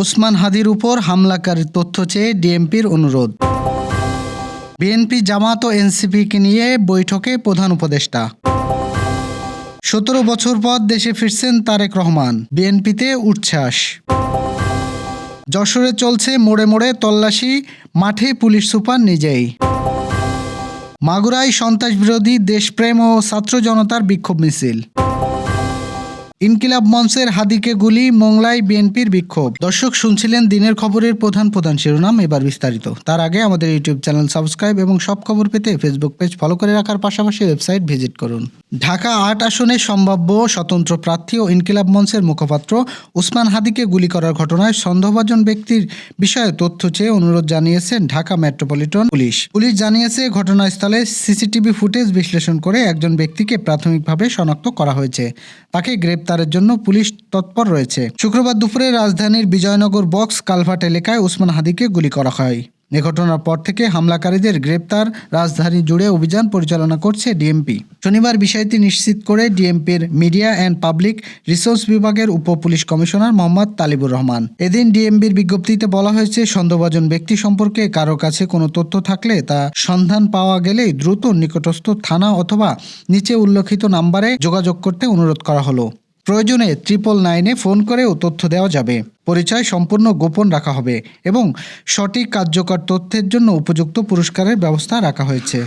ওসমান হাদির উপর হামলাকারীর তথ্য চেয়ে ডিএমপির অনুরোধ। বিএনপি জামাত ও এনসিপিকে নিয়ে বৈঠকে প্রধান উপদেষ্টা। সতেরো বছর পর দেশে ফিরছেন তারেক রহমান, বিএনপিতে উচ্ছ্বাস। যশোরে চলছে মোড়ে মোড়ে তল্লাশি, মাঠে পুলিশ সুপার নিজেই। মাগুরায় সন্ত্রাস বিরোধী দেশপ্রেম ও ছাত্র জনতার বিক্ষোভ মিছিল। ইনকিলাব মঞ্চের হাদিকে গুলি মোংলায় বিএনপির বিক্ষোভ। দর্শক, শুনছিলেন দিনের খবরের প্রধান প্রধান শিরোনাম, এবার বিস্তারিত। তার আগে আমাদের ইউটিউব চ্যানেল সাবস্ক্রাইব এবং সব খবর পেতে ফেসবুক পেজ ফলো করে রাখার পাশাপাশি ওয়েবসাইট ভিজিট করুন। ঢাকা আট আসনে সম্ভাব্য স্বতন্ত্র প্রার্থী ও ইনকিলাব মঞ্চের মুখপাত্র উসমান হাদিকে গুলি করার ঘটনায় সন্দেহভাজন ব্যক্তির বিষয়ে তথ্য চেয়ে অনুরোধ জানিয়েছেন ঢাকা মেট্রোপলিটন পুলিশ। পুলিশ জানিয়েছে, ঘটনাস্থলে সিসিটিভি ফুটেজ বিশ্লেষণ করে একজন ব্যক্তিকে প্রাথমিকভাবে শনাক্ত করা হয়েছে। তাকে গ্রেপ্তারের জন্য পুলিশ তৎপর রয়েছে। শুক্রবার দুপুরে রাজধানীর বিজয়নগর বক্স কালভার্ট এলাকায় উসমান হাদিকে গুলি করা হয়। এ ঘটনার পর থেকে হামলাকারীদের গ্রেপ্তার, রাজধানী জুড়ে অভিযান পরিচালনা করছে ডিএমপি। শনিবার বিষয়টি নিশ্চিত করে ডিএমপির মিডিয়া অ্যান্ড পাবলিক রিসোর্স বিভাগের উপ পুলিশ কমিশনার মোহাম্মদ তালিবুর রহমান। এদিন ডিএমপির বিজ্ঞপ্তিতে বলা হয়েছে, সন্দেহভাজন ব্যক্তি সম্পর্কে কারও কাছে কোনো তথ্য থাকলে তা সন্ধান পাওয়া গেলেই দ্রুত নিকটস্থ থানা অথবা নিচে উল্লেখিত নাম্বারে যোগাযোগ করতে অনুরোধ করা হলো। প্রয়োজনে ট্রিপল নাইনে ফোন করেও তথ্য দেওয়া যাবে। পরিচয় সম্পূর্ণ গোপন রাখা হবে এবং সঠিক কার্যকর তথ্যের জন্য উপযুক্ত পুরস্কারের ব্যবস্থা রাখা হয়েছে।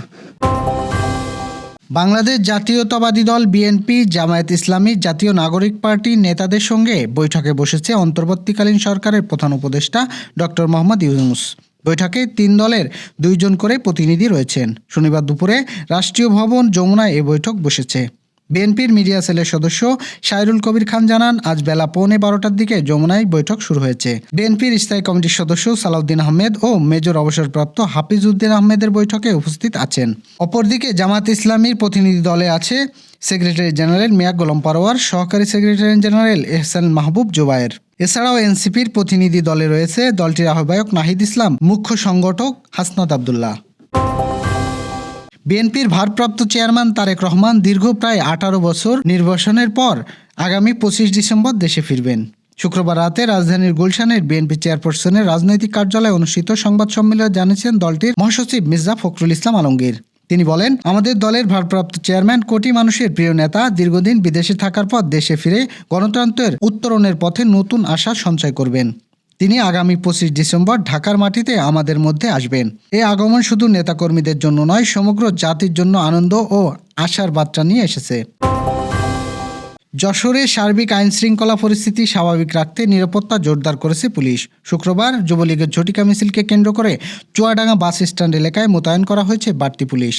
বাংলাদেশ জাতীয়তাবাদী দল বিএনপি, জামায়াত ইসলামী জাতীয় নাগরিক পার্টির নেতাদের সঙ্গে বৈঠকে বসেছে অন্তর্বর্তীকালীন সরকারের প্রধান উপদেষ্টা ডক্টর মোহাম্মদ ইউনুস। বৈঠকে তিন দলের দুইজন করে প্রতিনিধি রয়েছেন। শনিবার দুপুরে রাষ্ট্রীয় ভবন যমুনায় এ বৈঠক বসেছে। বিএনপির মিডিয়া সেলের সদস্য সাইরুল কবির খান জানান, আজ বেলা পৌনে বারোটার দিকে যমুনায় বৈঠক শুরু হয়েছে। বিএনপির স্থায়ী কমিটির সদস্য সালাউদ্দিন আহমেদ ও মেজর অবসরপ্রাপ্ত হাফিজ উদ্দিন আহমেদের বৈঠকে উপস্থিত আছেন। অপরদিকে জামাত ইসলামীর প্রতিনিধি দলে আছে সেক্রেটারি জেনারেল মিয়া গোলাম পারোয়ার, সহকারী সেক্রেটারি জেনারেল এহসান মাহবুব জুবায়ের। এছাড়াও এনসিপির প্রতিনিধি দলে রয়েছে দলটির আহ্বায়ক নাহিদ ইসলাম, মুখ্য সংগঠক হাসনাত আবদুল্লাহ। বিএনপির ভারপ্রাপ্ত চেয়ারম্যান তারেক রহমান দীর্ঘ প্রায় আঠারো বছর নির্বাসনের পর আগামী পঁচিশ ডিসেম্বর দেশে ফিরবেন। শুক্রবার রাতে রাজধানীর গুলশানের বিএনপি চেয়ারপারসনের রাজনৈতিক কার্যালয়ে অনুষ্ঠিত সংবাদ সম্মেলনে জানিয়েছেন দলটির মহাসচিব মির্জা ফখরুল ইসলাম আলমগীর। তিনি বলেন, আমাদের দলের ভারপ্রাপ্ত চেয়ারম্যান কোটি মানুষের প্রিয় নেতা দীর্ঘদিন বিদেশে থাকার পর দেশে ফিরে গণতন্ত্রের উত্তরণের পথে নতুন আশা সঞ্চয় করবেন। তিনি আগামী পঁচিশ ডিসেম্বর ঢাকার মাটিতে আমাদের মধ্যে আসবেন। এই আগমন শুধু নেতাকর্মীদের জন্য নয়, সমগ্র জাতির জন্য আনন্দ ও আশার বার্তা নিয়ে এসেছে। যশোরে সার্বিক আইন শৃঙ্খলা পরিস্থিতি স্বাভাবিক রাখতে নিরাপত্তা জোরদার করেছে পুলিশ। শুক্রবার যুবলীগের ঝটিকা মিছিলকে কেন্দ্র করে চুয়াডাঙ্গা বাস স্ট্যান্ড এলাকায় মোতায়েন করা হয়েছে বাড়তি পুলিশ।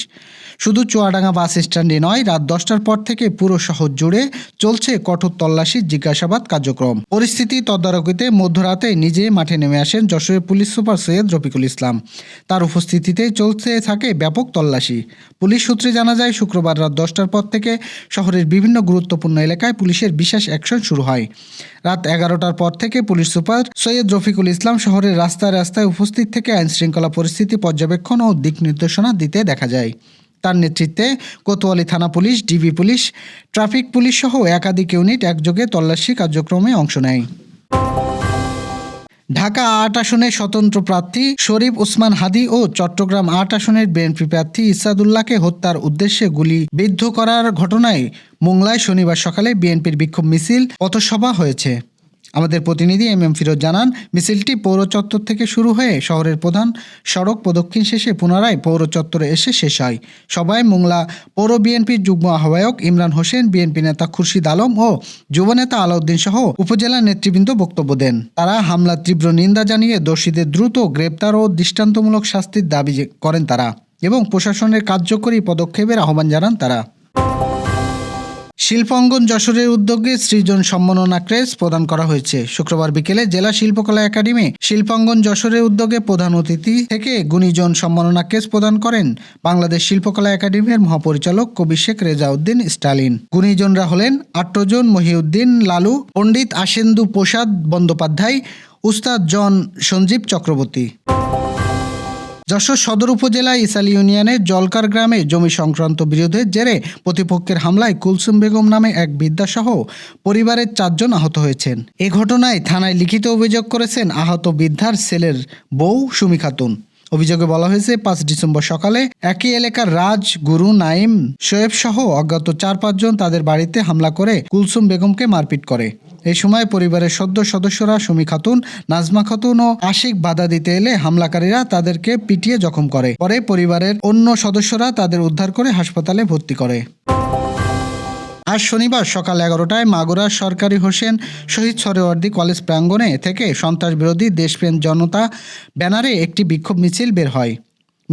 শুধু চুয়াডাঙ্গা বাস স্ট্যান্ডে নয়, রাত দশটার পর থেকে পুরো শহর জুড়ে চলছে কঠোর তল্লাশি, জিজ্ঞাসাবাদ, কার্যক্রম। পরিস্থিতি তদারকিতে মধ্যরাতে নিজে মাঠে নেমে আসেন যশোরের পুলিশ সুপার সৈয়দ রফিকুল ইসলাম। তার উপস্থিতিতে চলতে থাকে ব্যাপক তল্লাশি। পুলিশ সূত্রে জানা যায়, শুক্রবার রাত দশটার পর থেকে শহরের বিভিন্ন গুরুত্বপূর্ণ এলাকায় পুলিশের বিশেষ অ্যাকশন শুরু হয়। রাত এগারোটার পর থেকে পুলিশ সুপার সৈয়দ রফিকুল ইসলাম শহরের রাস্তায় রাস্তায় উপস্থিত থেকে আইন শৃঙ্খলা পরিস্থিতি পর্যবেক্ষণ ও দিক নির্দেশনা দিতে দেখা যায়। তার নেতৃত্বে কোতোয়ালি থানা police, DB police, traffic police সহ একাধিক ইউনিট একযোগে তল্লাশি কার্যক্রমে অংশ নেয়। ঢাকা আট আসনের স্বতন্ত্র প্রার্থী শরীফ ওসমান হাদি ও চট্টগ্রাম আট আসনের বিএনপি প্রার্থী ইসাদুল্লাহকে হত্যার উদ্দেশ্যে গুলি বিদ্ধ করার ঘটনায় মোংলায় শনিবার সকালে বিএনপির বিক্ষোভ মিছিল পথসভা হয়েছে। আমাদের প্রতিনিধি এম এম ফিরোজ জানান, মিছিলটি পৌর চত্বর থেকে শুরু হয়ে শহরের প্রধান সড়ক প্রদক্ষিণ শেষে পুনরায় পৌর চত্বরে এসে শেষ হয়। সবাই মোংলা পৌর বিএনপির যুগ্ম আহ্বায়ক ইমরান হোসেন, বিএনপি নেতা খুরশিদ আলম ও যুবনেতা আলাউদ্দিন সহ উপজেলা নেতৃবৃন্দ বক্তব্য দেন। তারা হামলার তীব্র নিন্দা জানিয়ে দোষীদের দ্রুত গ্রেপ্তার ও দৃষ্টান্তমূলক শাস্তির দাবি করেন তারা এবং প্রশাসনের কার্যকরী পদক্ষেপের আহ্বান জানান তারা। শিল্পাঙ্গন যশোরের উদ্যোগে সৃজন সম্মাননা ক্রেস প্রদান করা হয়েছে। শুক্রবার বিকেলে জেলা শিল্পকলা একাডেমি শিল্পাঙ্গন যশোরের উদ্যোগে প্রধান অতিথি থেকে গুণীজন সম্মাননা ক্রেস প্রদান করেন বাংলাদেশ শিল্পকলা একাডেমির মহাপরিচালক কবি শেখ রেজাউদ্দিন স্টালিন। গুণীজনরা হলেন আট্টজন মহিউদ্দিন লালু, পণ্ডিত আশেন্দু প্রসাদ বন্দ্যোপাধ্যায়, উস্তাদ জন সঞ্জীব চক্রবর্তী। যশোর সদর উপজেলা ইসালি ইউনিয়নের জলকার গ্রামে জমি সংক্রান্ত বিরোধের জেরে প্রতিপক্ষের হামলায় কুলসুম বেগম নামে এক বৃদ্ধাসহ পরিবারের চারজন আহত হয়েছেন। এ ঘটনায় থানায় লিখিত অভিযোগ করেছেন আহত বৃদ্ধার ছেলের বউ সুমি খাতুন। অভিযোগে বলা হয়েছে, পাঁচ ডিসেম্বর সকালে একই এলাকার রাজ, গুরু, নাইম, শোয়েব সহ অজ্ঞাত চার পাঁচজন তাদের বাড়িতে হামলা করে কুলসুম বেগমকে মারপিট করে। এই সময় পরিবারের সদ্য সদস্যরা সুমি খাতুন, নাজমা খাতুন ও আশিক বাধা দিতে এলে হামলাকারীরা তাদেরকে পিটিয়ে জখম করে। পরে পরিবারের অন্য সদস্যরা তাদের উদ্ধার করে হাসপাতালে ভর্তি করে। আজ শনিবার সকাল এগারোটায় মাগুরার সরকারি হোসেন শহীদ সরেওয়ার্দী কলেজ প্রাঙ্গণে থেকে সন্ত্রাস বিরোধী দেশপ্রেম জনতা ব্যানারে একটি বিক্ষোভ মিছিল বের হয়।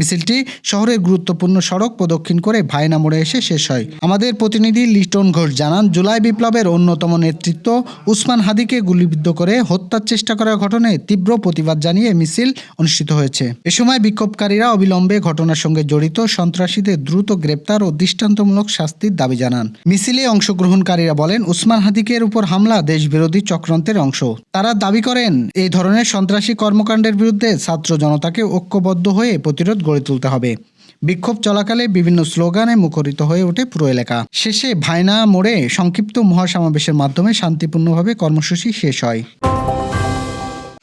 মিছিলটি শহরের গুরুত্বপূর্ণ সড়ক প্রদক্ষিণ করে ভায়না মোড়ে এসে শেষ হয়। আমাদের প্রতিনিধি লিটন ঘোষ জানান, জুলাই বিপ্লবের অন্যতম নেতৃত্ব উসমান হাদিকে গুলিবিদ্ধ করে হত্যার চেষ্টা করার ঘটনায় তীব্র প্রতিবাদ জানিয়ে মিছিল অনুষ্ঠিত হয়েছে। এ সময় বিক্ষোভকারীরা অবিলম্বে ঘটনার সঙ্গে জড়িত সন্ত্রাসীদের দ্রুত গ্রেপ্তার ও দৃষ্টান্তমূলক শাস্তির দাবি জানান। মিছিলে অংশগ্রহণকারীরা বলেন, উসমান হাদিকের উপর হামলা দেশবিরোধী চক্রান্তের অংশ। তারা দাবি করেন, এই ধরনের সন্ত্রাসী কর্মকাণ্ডের বিরুদ্ধে ছাত্র জনতাকে ঐক্যবদ্ধ হয়ে প্রতিরোধ গড়ে তুলতে হবে। বিক্ষোভ চলাকালে বিভিন্ন স্লোগানে মুখরিত হয়ে ওঠে পুরো এলাকা। শেষে ভাইনা মোড়ে সংক্ষিপ্ত মহাসমাবেশের মাধ্যমে শান্তিপূর্ণভাবে কর্মসূচি শেষ হয়।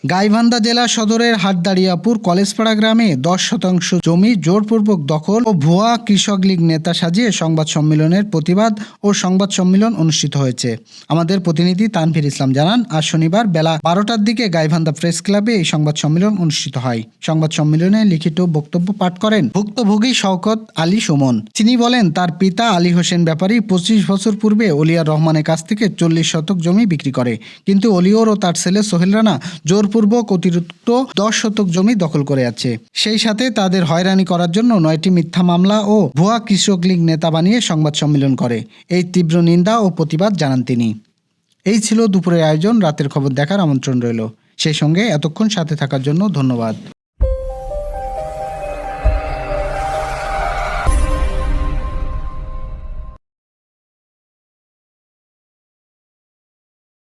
গাইবান্ধা জেলা সদরের হাটদাড়িয়াপুর কলেজপাড়া গ্রামে দশ শতাংশ জমি জোরপূর্বক দখল ও ভুয়া কৃষক লীগ নেতা সাজিয়ে সংবাদ সম্মেলনের প্রতিবাদ ও সংবাদ সম্মেলন অনুষ্ঠিত হয়েছে। আমাদের প্রতিনিধি তানভীর ইসলাম জানান, আজ শনিবার বেলা বারোটার দিকে গাইবান্ধা প্রেস ক্লাবে এই সংবাদ সম্মেলন অনুষ্ঠিত হয়। সংবাদ সম্মেলনে লিখিত বক্তব্য পাঠ করেন ভুক্তভোগী শওকত আলী সুমন। তিনি বলেন, তার পিতা আলী হোসেন ব্যাপারী পঁচিশ বছর পূর্বে অলিয়ার রহমানের কাছ থেকে চল্লিশ শতক জমি বিক্রি করে। কিন্তু অলিওর ও তার ছেলে সোহেল রানা জোরপূর্বক অতিরিক্ত দশ শতক জমি দখল করে আছে। সেই সাথে তাদের হয়রানি করার জন্য নয়টি মিথ্যা মামলা ও ভুয়া কৃষক লীগ নেতা বানিয়ে সংবাদ সম্মেলন করে। এই তীব্র নিন্দা ও প্রতিবাদ জানান তিনি। এই ছিল দুপুরের আয়োজন। রাতের খবর দেখার আমন্ত্রণ রইল। সেই সঙ্গে এতক্ষণ সাথে থাকার জন্য ধন্যবাদ।